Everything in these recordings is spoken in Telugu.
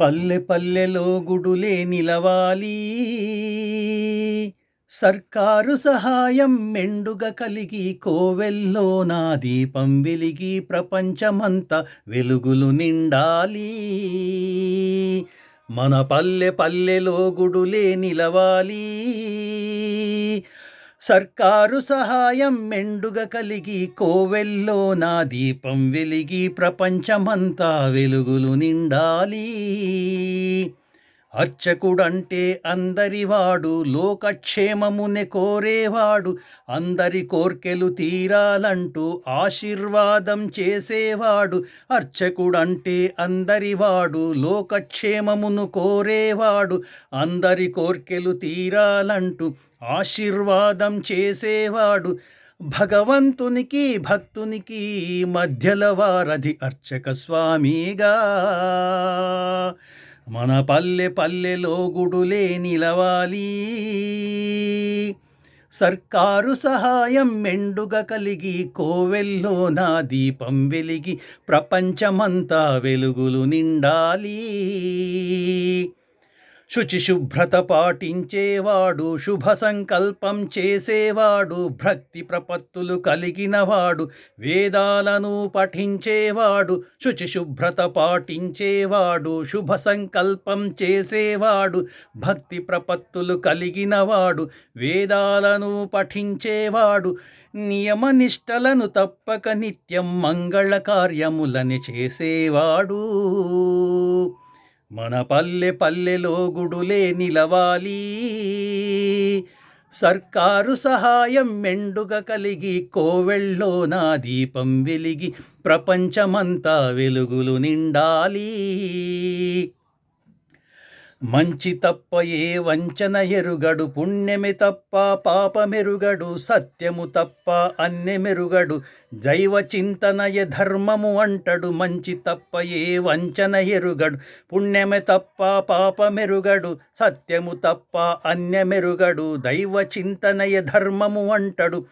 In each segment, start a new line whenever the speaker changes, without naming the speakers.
పల్లె పల్లెలో గుడులే నిలవాలి. సర్కారు సహాయం మెండుగా కలిగి కోవెల్లో నా దీపం వెలిగి ప్రపంచమంతా వెలుగులు నిండాలి. మన పల్లె పల్లెలో గుడులే నిలవాలి. సర్కారు సహాయం మెండుగా కలిగి కోవెల్లో నా దీపం వెలిగి ప్రపంచమంతా వెలుగులు నిండాలి. అర్చకుడంటే అందరివాడు లోకక్షేమమునే కోరేవాడు అందరి కోర్కెలు తీరాలంటూ ఆశీర్వాదం చేసేవాడు అర్చకుడంటే అందరివాడు లోకక్షేమమును కోరేవాడు అందరి కోర్కెలు తీరాలంటూ ఆశీర్వాదం చేసేవాడు. భగవంతునికి భక్తునికి మధ్యల వారధి అర్చక స్వామిగా. మన పల్లె పల్లెలో గుడులే నిలవాలి. సర్కారు సహాయం మెండుగా కలిగి కోవెల్లో నా దీపం వెలిగి ప్రపంచమంతా వెలుగులు నిండాలి. శుచి శుభ్రత పాటించేవాడు శుభ సంకల్పం చేసేవాడు భక్తి ప్రపత్తులు కలిగినవాడు వేదాలను పఠించేవాడు శుచి శుభ్రత పాటించేవాడు శుభ సంకల్పం చేసేవాడు భక్తి ప్రపత్తులు కలిగినవాడు వేదాలను పఠించేవాడు నియమనిష్టలను తప్పక నిత్యం మంగళ కార్యములని చేసేవాడు. మన పల్లె పల్లెలో గుడులే నిలవాలి. సర్కారు సహాయం మెండుగా కలిగి కోవెళ్ళో నా దీపం వెలిగి ప్రపంచమంతా వెలుగులు నిండాలి. మంచి తప్ప ఏ వంచన ఎరుగడు పుణ్యమి తప్ప పాపమెరుగడు సత్యము తప్ప అన్నెమెరుగడు జైవ చింతనయ ధర్మము అంటడు మంచి తప్ప ఏ వంచన ఎరుగడు. పుణ్యమి తప్ప పాపమెరుగడు సత్యము తప్ప అన్యమెరుగడు దైవ చింతనయ ధర్మము అంటడు.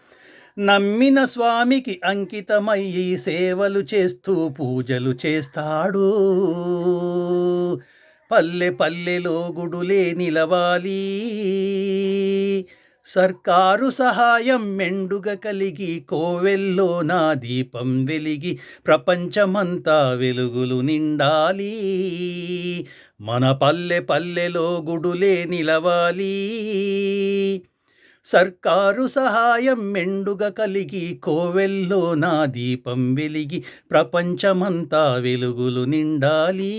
నమ్మిన స్వామికి అంకితమయ్యి సేవలు చేస్తూ పూజలు చేస్తాడు. పల్లె పల్లెలో గుడులే నిలవాలి. సర్కారు సహాయం మెండుగా కలిగి కోవెల్లో నా దీపం వెలిగి ప్రపంచమంతా వెలుగులు నిండాలి. మన పల్లె పల్లెలో గుడులే నిలవాలి. సర్కారు సహాయం మెండుగా కలిగి కోవెల్లో నా దీపం వెలిగి ప్రపంచమంతా వెలుగులు నిండాలి.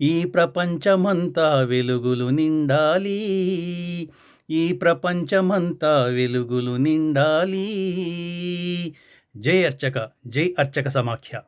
ఈ ప్రపంచమంతా వెలుగులు నిండాలి. ఈ ప్రపంచమంతా వెలుగులు నిండాలి. జై అర్చక జై అర్చక సమాఖ్య.